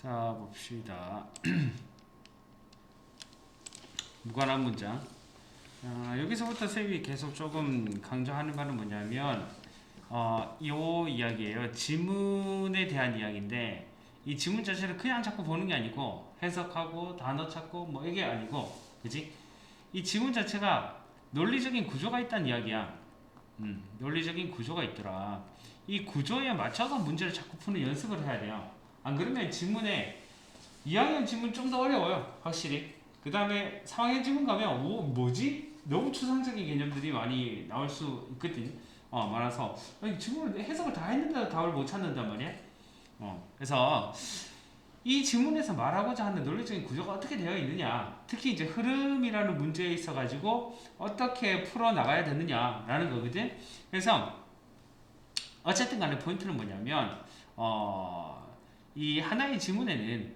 자 봅시다. 무관한 문장. 아, 여기서부터 쌤이 계속 조금 강조하는 바는 뭐냐면 어, 요 이야기예요. 지문에 대한 이야기인데 이 지문 자체를 그냥 자꾸 보는 게 아니고 해석하고 단어 찾고 뭐 이게 아니고 그지? 이 지문 자체가 논리적인 구조가 있다는 이야기야. 음, 논리적인 구조가 있더라. 이 구조에 맞춰서 문제를 자꾸 푸는 연습을 해야 돼요. 안 그러면 지문에 2학년 지문 좀 더 어려워요. 확실히. 그 다음에 3학년 지문 가면 오 뭐지? 너무 추상적인 개념들이 많이 나올 수 있거든. 어 많아서 아니, 지문을 해석을 다 했는데도 답을 못 찾는단 말이야. 어 그래서 이 지문에서 말하고자 하는 논리적인 구조가 어떻게 되어 있느냐, 특히 이제 흐름이라는 문제에 있어 가지고 어떻게 풀어 나가야 되느냐라는 거거든. 그래서 어쨌든 간에 포인트는 뭐냐면 어, 이 하나의 지문에는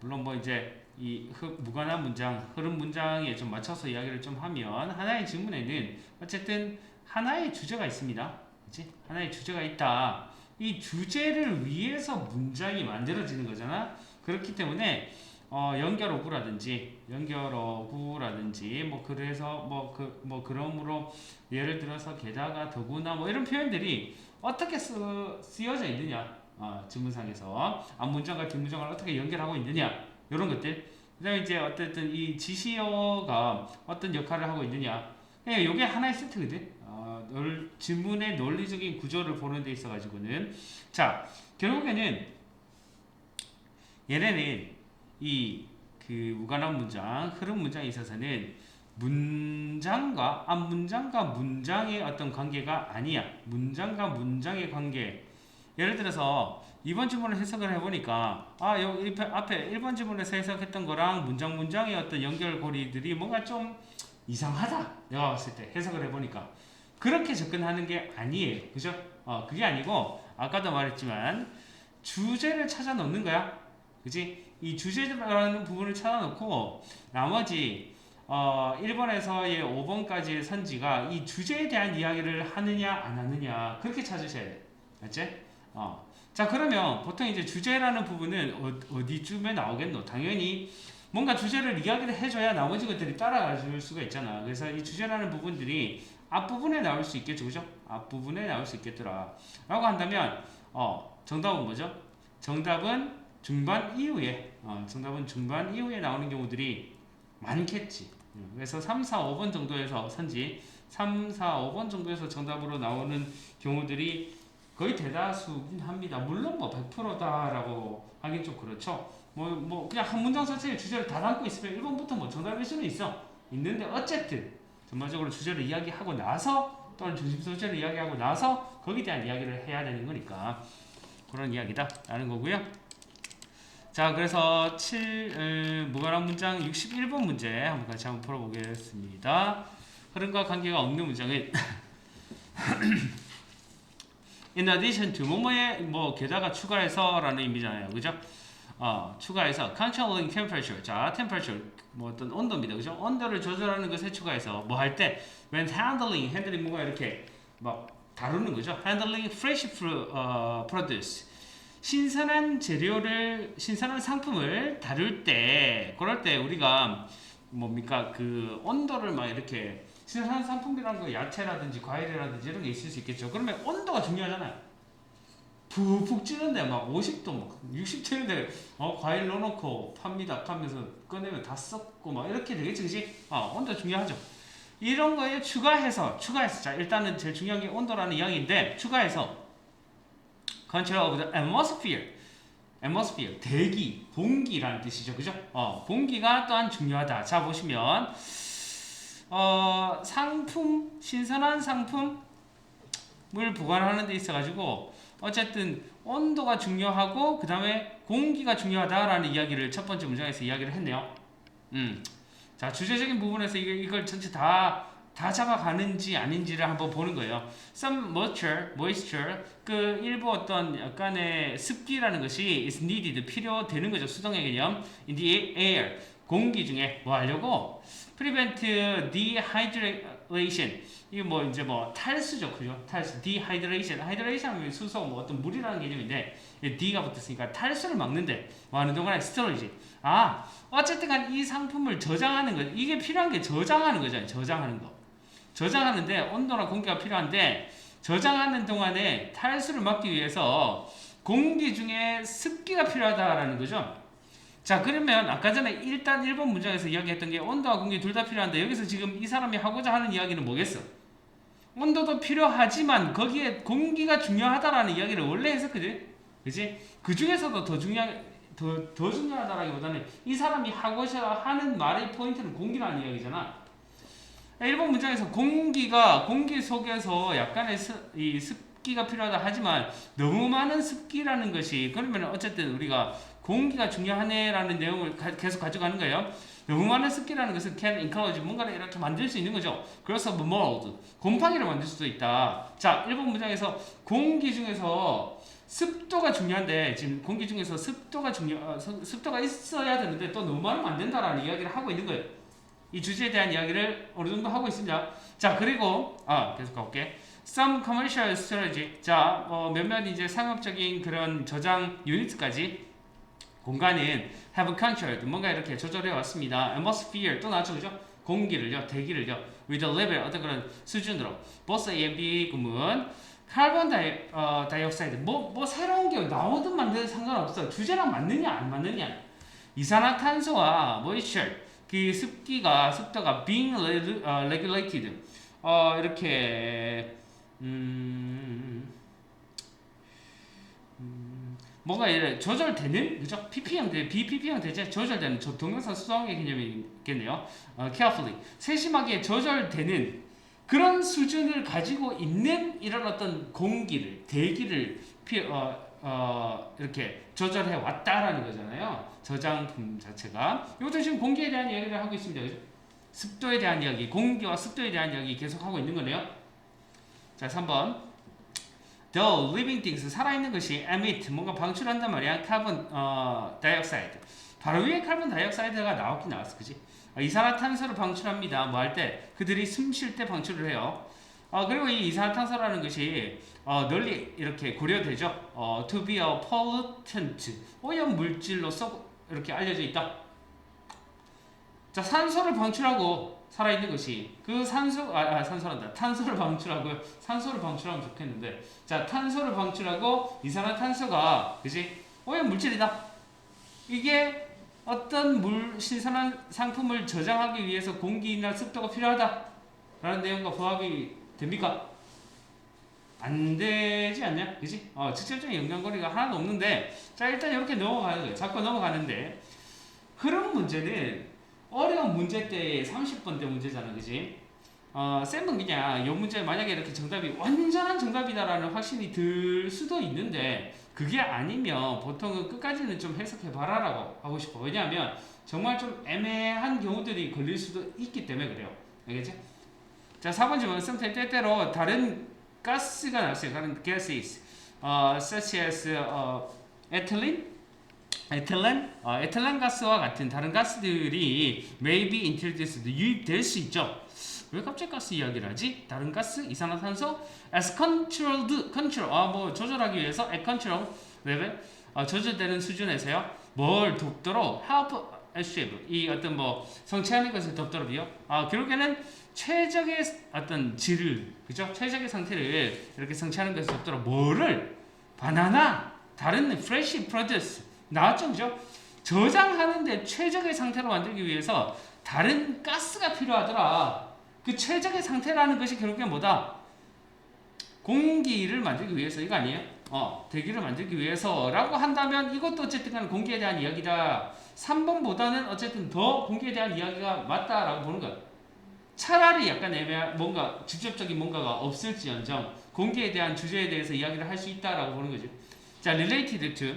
물론 뭐 이제 이 흐- 무관한 문장, 흐름 문장에 좀 맞춰서 이야기를 좀 하면 하나의 지문에는 어쨌든 하나의 주제가 있습니다. 그렇지? 하나의 주제가 있다. 이 주제를 위해서 문장이 만들어지는 거잖아. 그렇기 때문에 어, 연결 어구라든지 연결 어구라든지 뭐 그래서 뭐 그 뭐 그 러므로 예를 들어서 게다가 더구나 뭐 이런 표현들이 어떻게 쓰, 쓰여져 있느냐 어, 지문상에서. 앞문장과 뒷문장을 어떻게 연결하고 있느냐. 이런 것들. 그다음에 이제 어쨌든 이 지시어가 어떤 역할을 하고 있느냐. 예, 이게 하나의 세트거든. 어, 논- 지문의 논리적인 구조를 보는 데 있어 가지고는. 자 결국에는 얘네는 이 그 무관한 문장 흐름 문장에 있어서는 문장과 앞 문장과 문장의 어떤 관계가 아니야. 문장과 문장의 관계. 예를 들어서 이번 지문을 해석을 해보니까 아 여기 앞에- 앞에 1번 지문에서 해석했던 거랑 문장 문장의 어떤 연결고리들이 뭔가 좀 이상하다. 내가 봤을 때 해석을 해보니까 그렇게 접근하는 게 아니에요. 그죠? 어 그게 아니고 아까도 말했지만 주제를 찾아 놓는 거야. 그지? 이 주제라는 부분을 찾아 놓고 나머지 어, 1번에서의 5번까지의 선지가 이 주제에 대한 이야기를 하느냐 안 하느냐 그렇게 찾으셔야 돼. 맞지? 어. 자 그러면 보통 이제 주제라는 부분은 어, 어디쯤에 나오겠노? 당연히 뭔가 주제를 이야기를 해줘야 나머지 것들이 따라가 줄 수가 있잖아. 그래서 이 주제라는 부분들이 앞부분에 나올 수 있겠죠. 그죠? 앞부분에 나올 수 있겠더라. 라고 한다면 어, 정답은 뭐죠? 정답은 중반 이후에 어, 정답은 중반 이후에 나오는 경우들이 많겠지. 음, 그래서 3, 4, 5번 정도에서 선지 3, 4, 5번 정도에서 정답으로 나오는 경우들이 거의 대다수긴 합니다. 물론 뭐 100%다라고 하긴 좀 그렇죠. 뭐, 뭐 그냥 한 문장 자체의 주제를 다 담고 있으면 1번부터 뭐 정답일 수는 있어. 있는데 어쨌든 전반적으로 주제를 이야기하고 나서 또는 중심 소재를 이야기하고 나서 거기에 대한 이야기를 해야 되는 거니까 그런 이야기다 라는 거고요. 자, 그래서 7 에, 무관한 문장 61번 문제 한번 같이 한번 풀어보겠습니다. 흐름과 관계가 없는 문장은 in addition to 뭐뭐에 뭐 게다가 추가해서라는 의미잖아요, 그죠? 어, 추가해서 controlling temperature. 자, temperature 뭐 어떤 온도입니다, 그죠? 온도를 조절하는 것에 추가해서 뭐 할 때 when handling, handling 뭐가 이렇게 막 다루는 거죠. handling fresh 어, produce. 신선한 재료를 신선한 상품을 다룰 때 그럴 때 우리가 뭡니까 그 온도를 막 이렇게 신선한 상품이라는 거 야채라든지 과일이라든지 이런 게 있을 수 있겠죠. 그러면 온도가 중요하잖아요. 푹푹 찌는데 막 50도 막 60도인데 어 과일 넣어놓고 팝니다 하면서 꺼내면 다 썩고 막 이렇게 되겠지 그지? 어 온도 중요하죠. 이런 거에 추가해서 추가해서 자 일단은 제일 중요한 게 온도라는 이야기인데 추가해서 control of the atmosphere. atmosphere, 대기, 공기라는 뜻이죠. 그죠? 어, 공기가 또한 중요하다. 자, 보시면, 어, 상품, 신선한 상품을 보관하는 데 있어가지고, 어쨌든, 온도가 중요하고, 그 다음에 공기가 중요하다라는 이야기를 첫 번째 문장에서 이야기를 했네요. 음. 자, 주제적인 부분에서 이걸, 전체 다, 다 잡아가는지 아닌지를 한번 보는 거예요. Some moisture, moisture, 그 일부 어떤 약간의 습기라는 것이 is needed, 필요되는 거죠. 수동의 개념. In the air, 공기 중에 뭐 하려고? Prevent dehydration, 이게 뭐 이제 뭐 탈수죠, 그죠? 탈수, dehydration, hydration 하면 수소 뭐 어떤 물이라는 개념인데 이 D가 붙었으니까 탈수를 막는데 뭐 하는 동안에 스토리지. 아, 어쨌든 간 이 상품을 저장하는 거 이게 필요한 게 저장하는 거잖아요. 저장하는 거. 저장하는데 온도나 공기가 필요한데 저장하는 동안에 탈수를 막기 위해서 공기 중에 습기가 필요하다라는 거죠. 자 그러면 아까 전에 일단 1번 문장에서 이야기했던 게 온도와 공기 둘 다 필요한데 여기서 지금 이 사람이 하고자 하는 이야기는 뭐겠어? 온도도 필요하지만 거기에 공기가 중요하다라는 이야기를 원래 했었거든. 그지? 그 중에서도 더 중요한 더, 더 중요하다라기보다는 이 사람이 하고자 하는 말의 포인트는 공기라는 이야기잖아. 1번 문장에서 공기가 공기 속에서 약간의 습, 이 습기가 필요하다 하지만 너무 많은 습기라는 것이 그러면 어쨌든 우리가 공기가 중요하네라는 내용을 가, 계속 가져가는 거예요. 많은 습기라는 것은 can encourage 뭔가를 이렇게 만들 수 있는 거죠. 그래서 뭐 mold 곰팡이를 만들 수도 있다. 자, 1번 문장에서 공기 중에서 습도가 중요한데 지금 공기 중에서 습도가 중요 어, 습- 습도가 있어야 되는데 또 너무 많으면 안 된다라는 이야기를 하고 있는 거예요. 이 주제에 대한 이야기를 어느 정도 하고 있습니다. 자 그리고 아 계속 가볼게. Some commercial strategy. 자 어, 몇몇 이제 상업적인 그런 저장 유니트까지 공간은 have controlled 뭔가 이렇게 조절해 왔습니다. atmosphere 또 나왔죠 그죠? 공기를요 대기를요 with a level 어떤 그런 수준으로. both A and B 구문. 카본 다이, 어, 다이옥사이드 뭐, 뭐 새로운 게 나오든 만든 상관없어 주제랑 맞느냐 안 맞느냐. 이산화탄소와 moisture. 그 습기가 습도가 being 어, regulated. 어 이렇게 음, 음, 뭔가 이래 조절되는 그죠 PP형 대 BPP형 대체 조절되는 저 동영상 수동의 개념이 있겠네요 어, carefully 세심하게 조절되는 그런 수준을 가지고 있는 이런 어떤 공기를 대기를 피, 어, 어, 이렇게 조절해 왔다라는 거잖아요. 저장품 자체가 이것도 지금 공기에 대한 이야기를 하고 있습니다. 그죠? 습도에 대한 이야기, 공기와 습도에 대한 이야기 계속 하고 있는 거네요. 자, 3번. The living things 살아있는 것이 emit 뭔가 방출한단 말이야. 카본 어, 다이옥사이드. 바로 위에 카본 다이옥사이드가 나왔긴 나왔어, 그지? 어, 이산화탄소를 방출합니다. 뭐 할 때 그들이 숨 쉴 때 방출을 해요. 어, 그리고 이 이산화탄소라는 것이 어, 널리 이렇게 고려되죠. 어, to be a pollutant 오염 물질로서 이렇게 알려져 있다. 자 산소를 방출하고 살아있는 것이 그 산소 아, 아 산소란다 탄소를 방출하고 산소를 방출하면 좋겠는데 자 탄소를 방출하고 이산화탄소가 그지 오염 물질이다. 이게 어떤 물 신선한 상품을 저장하기 위해서 공기나 습도가 필요하다 라는 내용과 부합이 됩니까? 안 되지 않냐? 그지? 어, 직접적인 연관고리가 하나도 없는데 자 일단 이렇게 넘어가는 거예요. 자꾸 넘어가는데 그런 문제는 어려운 문제 때 30번 대 문제잖아. 그지? 어, 쌤은 그냥 이 문제 만약에 이렇게 정답이 완전한 정답이다라는 확신이 들 수도 있는데 그게 아니면 보통은 끝까지는 좀 해석해 봐라라고 하고 싶어. 왜냐하면 정말 좀 애매한 경우들이 걸릴 수도 있기 때문에 그래요. 알겠지? 자, 4번 질문. 쌤 때때로 다른 가스가 나왔어요. 다른 gases. 어, such as 어, ethylene, 에틸렌, 어, 에틸렌 가스와 같은 다른 가스들이 may be introduced 유입될 수 있죠. 왜 갑자기 가스 이야기를 하지? 다른 가스, 이산화탄소, as controlled, control, 아, 뭐 조절하기 위해서 at control 레벨, 어, 조절되는 수준에서요. 뭘 돕도록 help achieve 이 어떤 뭐 성취하는 것을 돕도록요. 아, 결국에는 최적의 어떤 질을, 그죠? 최적의 상태를 이렇게 성취하는 것을 돕도록 뭐를 바나나, 다른 fresh produce 나왔죠, 그죠? 저장하는데 최적의 상태로 만들기 위해서 다른 가스가 필요하더라. 그 최적의 상태라는 것이 결국엔 뭐다? 공기를 만들기 위해서 이거 아니에요? 어, 대기를 만들기 위해서라고 한다면 이것도 어쨌든 간에 공기에 대한 이야기다. 3번보다는 어쨌든 더 공기에 대한 이야기가 맞다라고 보는 거야. 차라리 약간 애매한 뭔가 직접적인 뭔가가 없을지언정 공기에 대한 주제에 대해서 이야기를 할 수 있다라고 보는 거죠. 자, related to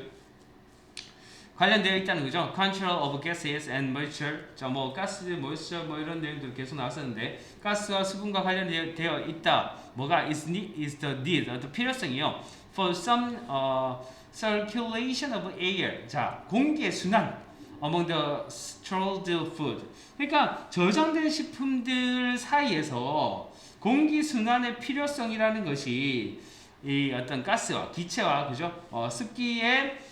관련되어 있다는 거죠. Control of gases and moisture. 자, 뭐 가스, moisture 뭐 이런 내용들 계속 나왔었는데 가스와 수분과 관련되어 있다. 뭐가 is need, is the need, 어떤 필요성이요. For some 어, circulation of air. 자, 공기의 순환. among the stored food. 그러니까 저장된 식품들 사이에서 공기 순환의 필요성이라는 것이 이 어떤 가스와 기체와 그죠? 어, 습기의 과,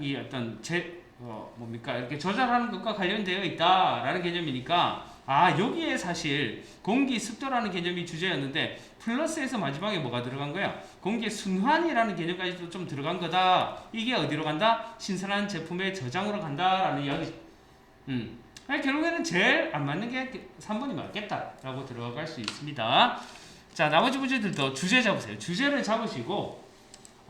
이 어떤 제 어, 뭡니까 이렇게 조절하는 것과 관련되어 있다라는 개념이니까 아 여기에 사실 공기 습도라는 개념이 주제였는데 플러스에서 마지막에 뭐가 들어간 거야? 공기 순환이라는 개념까지도 좀 들어간 거다. 이게 어디로 간다? 신선한 제품의 저장으로 간다라는 이야기. 음. 아니, 결국에는 제일 안 맞는 게 3번이 맞겠다라고 들어갈 수 있습니다. 자, 나머지 문제들도 주제 잡으세요. 주제를 잡으시고,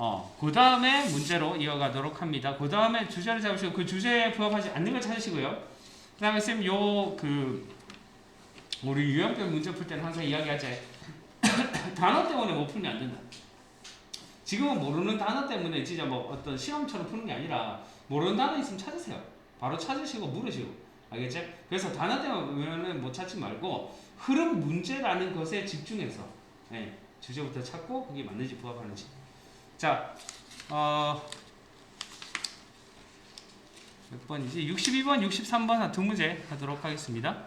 어, 그 다음에 문제로 이어가도록 합니다. 그 다음에 주제를 잡으시고, 그 주제에 부합하지 않는 걸 찾으시고요. 그 다음에 쌤, 요, 그, 우리 유형별 문제 풀 때는 항상 이야기하지. 단어 때문에 못 풀면 안 된다. 지금은 모르는 단어 때문에 진짜 뭐 어떤 시험처럼 푸는 게 아니라, 모르는 단어 있으면 찾으세요. 바로 찾으시고 물으시고. 알겠지? 그래서 단어 때문에 못 찾지 말고 흐름 문제라는 것에 집중해서 예, 주제부터 찾고 그게 맞는지 부합하는지. 자, 어, 몇 번이지? 62번, 63번 두 문제 하도록 하겠습니다.